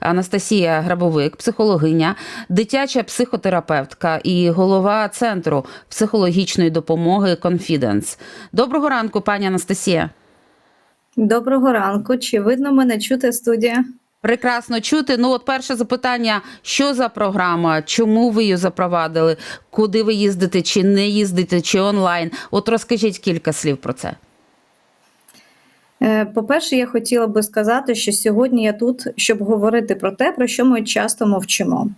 Анастасія Грабовик, психологиня, дитяча психотерапевтка і голова центру психологічної допомоги Confidence. Доброго ранку, пані Анастасія. Доброго ранку. Чи видно мене чути студія? Прекрасно чути. Ну, от перше запитання: що за програма? Чому ви її запровадили? Куди ви їздите, чи не їздите, чи онлайн? От розкажіть кілька слів про це. Е, По-перше, я хотіла би сказати, що сьогодні я тут, щоб говорити про те, про що ми часто мовчимо.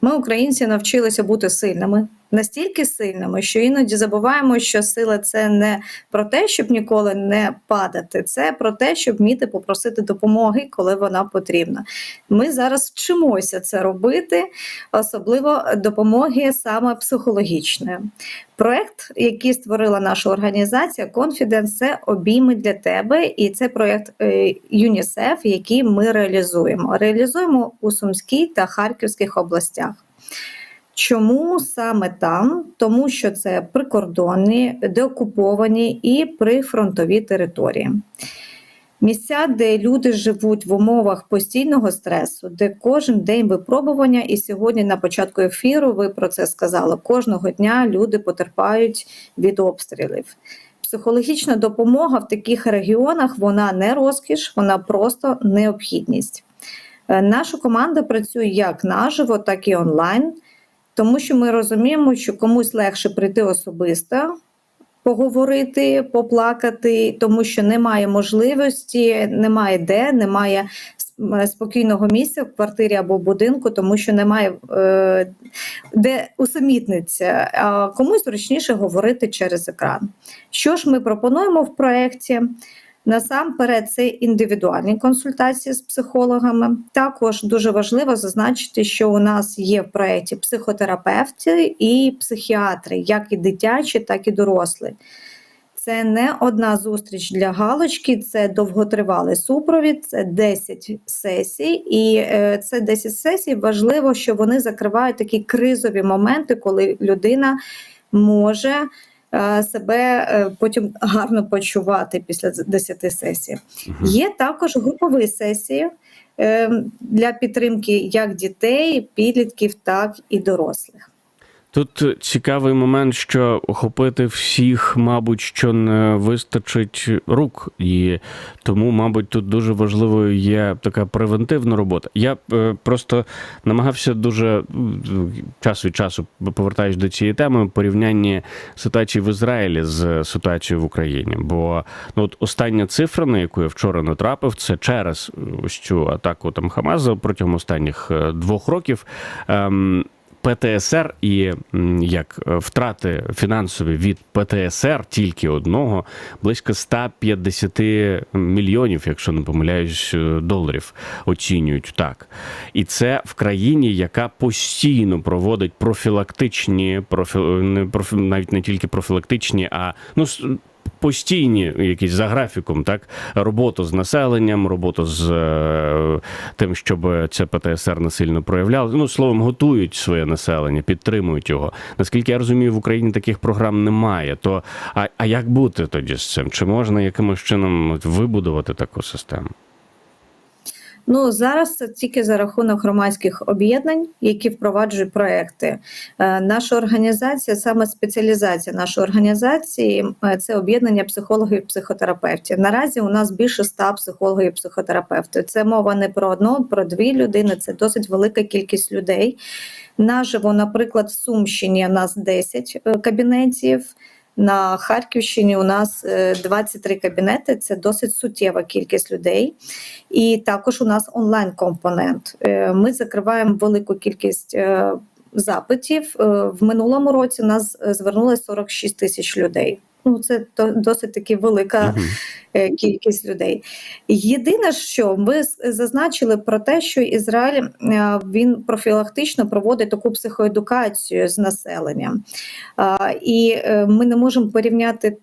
Ми, українці, навчилися бути сильними, настільки сильними, що іноді забуваємо, що сила це не про те, щоб ніколи не падати, це про те, щоб вміти попросити допомоги, коли вона потрібна. Ми зараз вчимося це робити, особливо допомоги саме психологічної. Проект, який створила наша організація Confidence, це обійми для тебе, і це проект е, ЮНІСЕФ, який ми реалізуємо. Реалізуємо у Сумській та Харківських областях. Чому саме там? Тому що це прикордонні, деокуповані і прифронтові території. Місця, де люди живуть в умовах постійного стресу, де кожен день випробування, і сьогодні на початку ефіру ви про це сказали. Кожного дня люди потерпають від обстрілів. Психологічна допомога в таких регіонах вона не розкіш, вона просто необхідність. Е, Наша команда працює як наживо, так і онлайн, тому що ми розуміємо, що комусь легше прийти особисто, поговорити, поплакати, тому що немає можливості, немає де, немає спокійного місця в квартирі або будинку, тому що немає е, де усамітниться. А комусь зручніше говорити через екран. Що ж ми пропонуємо в проєкті? Насамперед, це індивідуальні консультації з психологами. Також дуже важливо зазначити, що у нас є в проєкті психотерапевти і психіатри, як і дитячі, так і дорослі. Це не одна зустріч для галочки, це довготривалий супровід, це 10 сесій, і е, це 10 сесій важливо, що вони закривають такі кризові моменти, коли людина може себе е, потім гарно почувати після 10 сесій. Є також групові сесії е, для підтримки як дітей, підлітків, так і дорослих. Тут цікавий момент, що охопити всіх, мабуть, що не вистачить рук, і тому, мабуть, тут дуже важливою є така превентивна робота. Я е, просто намагався дуже час від часу повертаюсь до цієї теми в порівнянні ситуації в Ізраїлі з ситуацією в Україні. Бо ну от остання цифра, на яку я вчора натрапив, це через ось цю атаку там Хамаза протягом останніх е, двох років. Ем, ПТСР і як е, втрати фінансові від ПТСР тільки одного близько 150 мільйонів, якщо не помиляюсь, е, доларів оцінюють так. І це в країні, яка постійно проводить профілактичні, профі... навіть не тільки профілактичні, а ну постійні якісь за графіком, так роботу з населенням, роботу з е, тим, щоб це ПТСР не сильно проявляло. Ну словом, готують своє населення, підтримують його. Наскільки я розумію, в Україні таких програм немає. То а, а як бути тоді з цим? Чи можна якимось чином вибудувати таку систему? Ну зараз це тільки за рахунок громадських об'єднань, які впроваджують проекти. Е, Наша організація, саме спеціалізація нашої організації, е, це об'єднання психологів і психотерапевтів. Наразі у нас більше ста психологів і психотерапевтів. Це мова не про одну, про дві людини. Це досить велика кількість людей. Наживо, наприклад, в Сумщині у нас 10 е, кабінетів. На Харківщині у нас е, 23 кабінети. Це досить суттєва кількість людей. І також у нас онлайн-компонент. Е, Ми закриваємо велику кількість е, запитів. Е, В минулому році у нас звернулося 46 тисяч людей. Ну, це досить таки велика е, кількість людей. Єдине, що ми зазначили про те, що Ізраїль е, він профілактично проводить таку психоедукацію з населенням. І е, ми не можемо порівняти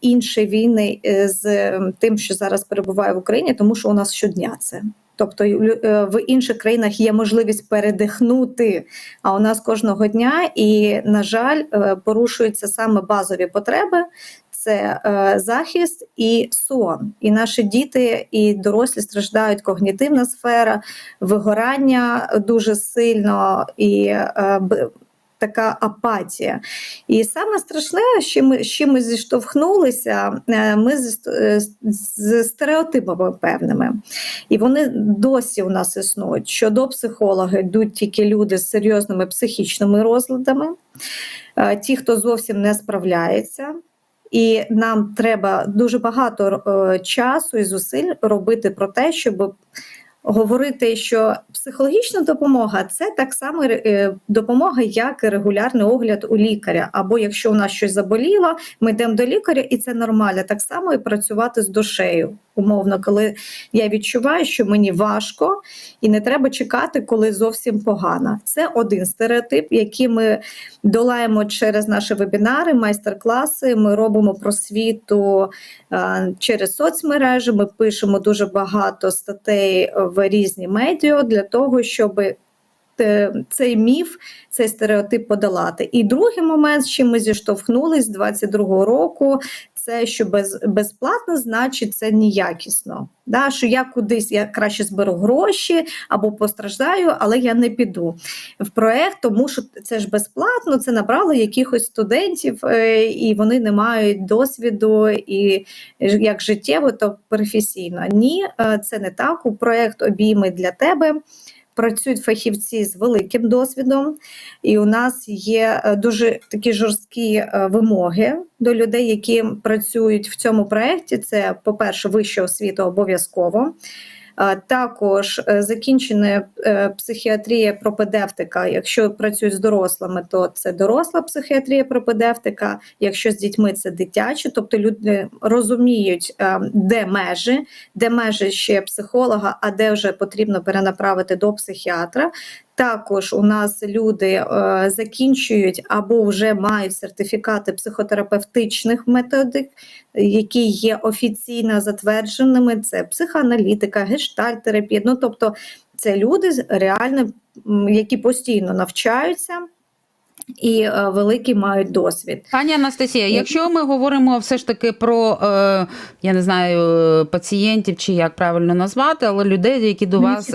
інші війни з тим, що зараз перебуває в Україні, тому що у нас щодня це. Тобто е, в інших країнах є можливість передихнути, а у нас кожного дня, і, на жаль, е, порушуються саме базові потреби. це е, захист і сон. І наші діти і дорослі страждають когнітивна сфера, вигорання дуже сильно і е, така апатія. І саме страшне, що ми, з чим ми зіштовхнулися, е, ми е, з стереотипами певними. І вони досі у нас існують. Що до психолога йдуть тільки люди з серйозними психічними розладами, е, ті, хто зовсім не справляється. І нам треба дуже багато часу і зусиль робити про те, щоб говорити, що психологічна допомога це так само е, допомога, як і регулярний огляд у лікаря. Або якщо у нас щось заболіло, ми йдемо до лікаря, і це нормально. Так само і працювати з душею. Умовно, коли я відчуваю, що мені важко, і не треба чекати, коли зовсім погано. Це один стереотип, який ми долаємо через наші вебінари, майстер-класи. Ми робимо просвіту через соцмережі. Ми пишемо дуже багато статей в різні медіа для того, щоб е, цей міф, цей стереотип подолати. І другий момент, з чим ми зіштовхнулись з 22-го року, це що без, безплатно значить це неякісно. Да, що я кудись я краще зберу гроші або постраждаю, але я не піду в проект, тому що це ж безплатно, це набрали якихось студентів, е, і вони не мають досвіду і як життєво, то професійно. Ні, е, це не так. У проект обійми для тебе. Працюють фахівці з великим досвідом, і у нас є е, дуже такі жорсткі е, вимоги до людей, які працюють в цьому проєкті. Це, по-перше, вища освіта обов'язково. Також е, закінчена е, психіатрія пропедевтика. Якщо працюють з дорослими, то це доросла психіатрія пропедевтика. Якщо з дітьми це дитячі, тобто люди розуміють, е, де межі, де межі ще психолога, а де вже потрібно перенаправити до психіатра. Також у нас люди е, закінчують або вже мають сертифікати психотерапевтичних методик, які є офіційно затвердженими. Це психоаналітика, гештальтерапія. Ну тобто, це люди реально, які постійно навчаються і е, великий мають досвід. Пані Анастасія, якщо ми говоримо все ж таки про е, я не знаю е, пацієнтів чи як правильно назвати, але людей, які до вас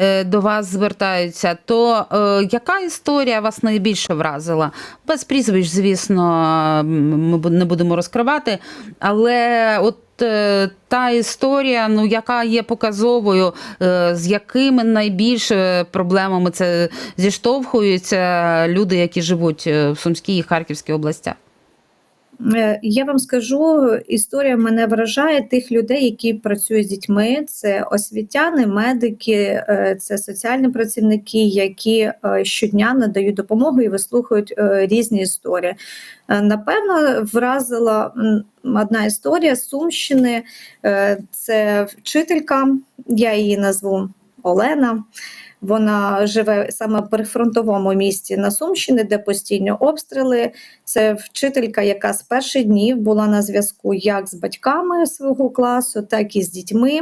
е, до вас звертаються, то е, яка історія вас найбільше вразила? Без прізвищ, звісно, ми не будемо розкривати, але от. е, Та історія, ну яка є показовою, з якими найбільше проблемами це зіштовхуються люди, які живуть в Сумській і Харківській областях. Е, Я вам скажу, історія мене вражає тих людей, які працюють з дітьми. Це освітяни, медики, е, це соціальні працівники, які е, щодня надають допомогу і вислухають різні історії. Напевно, вразила одна історія Сумщини. Це вчителька, я її назву Олена. Вона живе саме в прифронтовому місті на Сумщині, де постійно обстріли. Це вчителька, яка з перших днів була на зв'язку як з батьками свого класу, так і з дітьми.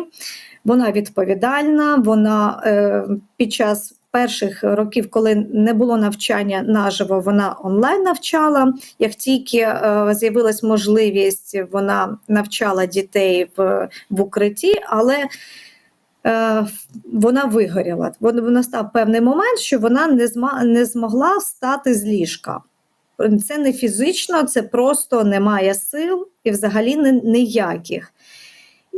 Вона відповідальна. Вона е, під час перших років, коли не було навчання наживо, вона онлайн навчала. Як тільки е, з'явилась можливість, вона навчала дітей в, в укритті, але вона вигоріла. Вон- Вона став певний момент, що вона не, змогла встати з ліжка. Це не фізично, це просто немає сил і взагалі ніяких.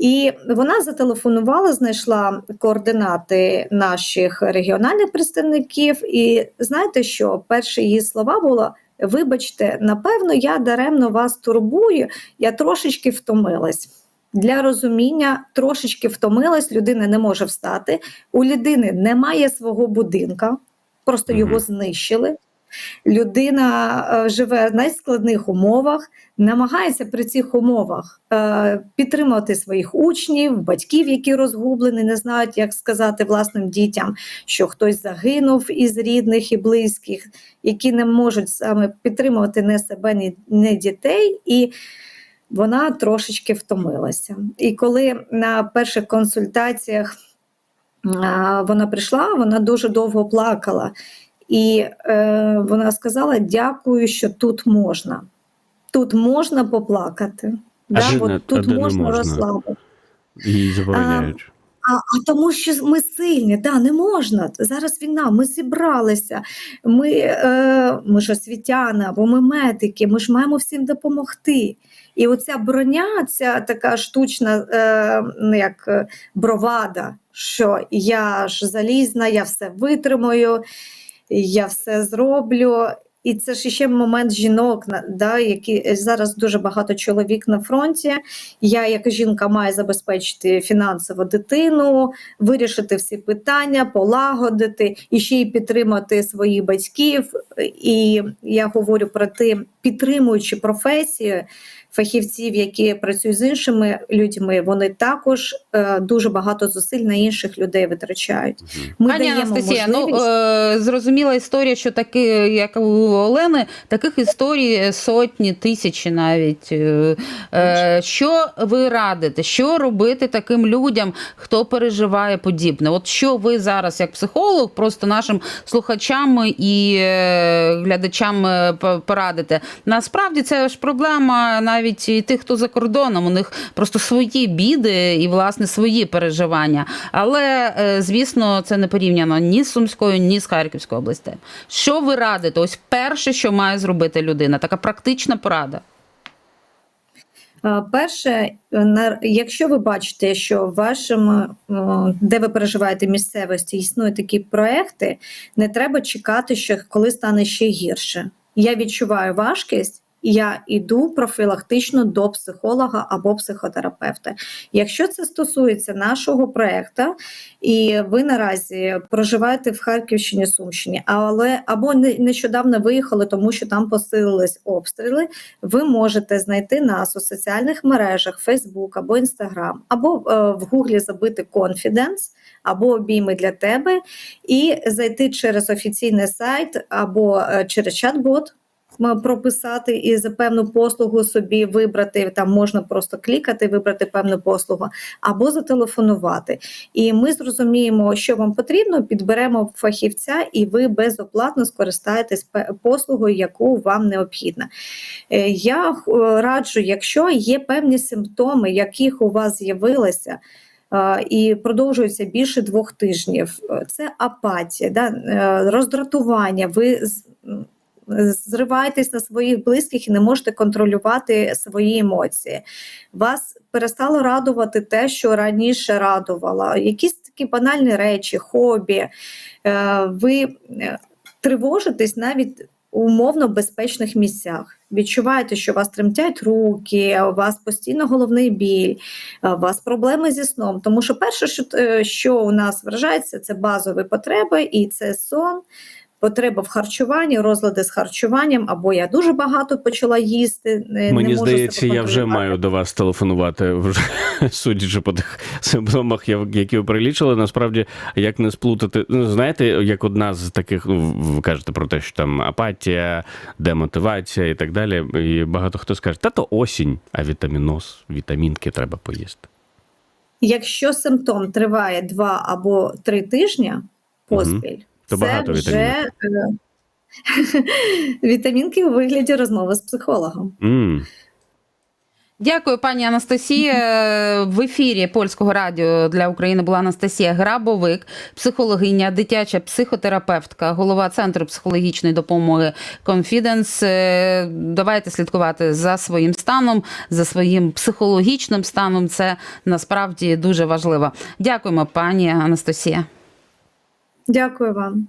І вона зателефонувала, знайшла координати наших регіональних представників. І знаєте що? Перші її слова було: вибачте, напевно, я даремно вас турбую, я трошечки втомилась. Для розуміння трошечки втомилась, людина не може встати. У людини немає свого будинка, просто його знищили. Людина е, живе в найскладних умовах, намагається при цих умовах е, підтримувати своїх учнів, батьків, які розгублені, не знають, як сказати власним дітям, що хтось загинув із рідних і близьких, які не можуть саме підтримувати не себе, ні, ні дітей. І вона трошечки втомилася. І коли на перших консультаціях вона прийшла, вона дуже довго плакала. І е, вона сказала: дякую, що тут можна. тут можна поплакати. А да? де от тут можна, можна? розслабити. Її забороняють. А, а тому, що ми сильні, да, не можна. Зараз війна, ми зібралися, ми, е, ми ж освітяни, або ми медики, ми ж маємо всім допомогти. І оця броня, ця така штучна е, ну, як е, бровада, що я ж залізна, я все витримаю, я все зроблю. І це ж ще момент жінок, да, які зараз дуже багато чоловік на фронті. Я, як жінка, маю забезпечити фінансово дитину, вирішити всі питання, полагодити і ще й підтримати своїх батьків. І я говорю про те, підтримуючи професію фахівців, які працюють з іншими людьми, вони також е, дуже багато зусиль на інших людей витрачають. Ми Пані даємо Анастасія, можливість... ну е, зрозуміла історія, що такі, як у Олени, таких історій сотні, тисячі навіть. Е, е, що ви радите? Що робити таким людям, хто переживає подібне? От що ви зараз, як психолог, просто нашим слухачам і е, глядачам е, порадите? Насправді це ж проблема навіть і тих, хто за кордоном. У них просто свої біди і власне свої переживання. Але е, звісно, це не порівняно ні з Сумською, ні з Харківською областю. Що ви радите? Ось перше, що має зробити людина, така практична порада. Е, Перше, е, якщо ви бачите, що в вашому, де ви переживаєте місцевості, існують такі проекти, не треба чекати, що коли стане ще гірше. Я відчуваю важкість. Я йду профілактично до психолога або психотерапевта. Якщо це стосується нашого проекту, і ви наразі проживаєте в Харківщині, Сумщині, але або не- нещодавно виїхали, тому що там посилились обстріли, ви можете знайти нас у соціальних мережах Facebook або Instagram, або е, в Гуглі забити Confidence, або обійми для тебе, і зайти через офіційний сайт або е, через чат-бот. Прописати і за певну послугу собі вибрати, там можна просто клікати, вибрати певну послугу, або зателефонувати. І ми зрозуміємо, що вам потрібно, підберемо фахівця, і ви безоплатно скористаєтесь послугою, яку вам необхідна. Е, Я е, раджу, якщо є певні симптоми, яких у вас з'явилося. е, І продовжується більше двох тижнів. Це апатія, да, роздратування. Ви зриваєтесь на своїх близьких і не можете контролювати свої емоції. Вас перестало радувати те, що раніше радувало. Якісь такі банальні речі, хобі. Е, Ви е, тривожитесь навіть умовно безпечних місцях. Відчуваєте, що вас тремтять руки, у вас постійно головний біль, у вас проблеми зі сном. Тому що перше, е, що у нас вражається, це базові потреби, і це сон. Потреба в харчуванні, розлади з харчуванням, або я дуже багато почала їсти. не- Мені можу здається, я вже маю до вас телефонувати, вже судячи по тих симптомах, які ви перелічили. Насправді, як не сплутати. Ну, знаєте, як одна з таких, ну, ви кажете про те, що там апатія, демотивація і так далі. І багато хто скаже, та то осінь, а вітаміноз, вітамінки треба поїсти. Якщо симптом триває два або три тижні поспіль, То це багато вже вітамінок. е, вітамінки у вигляді розмови з психологом. м Дякую, пані Анастасія. В ефірі польського радіо для України була Анастасія Грабовик, психологиня, дитяча психотерапевтка, голова центру психологічної допомоги Confidence. Е, Давайте слідкувати за своїм станом, за своїм психологічним станом. Це насправді дуже важливо. Дякуємо, пані Анастасія. Дякую вам.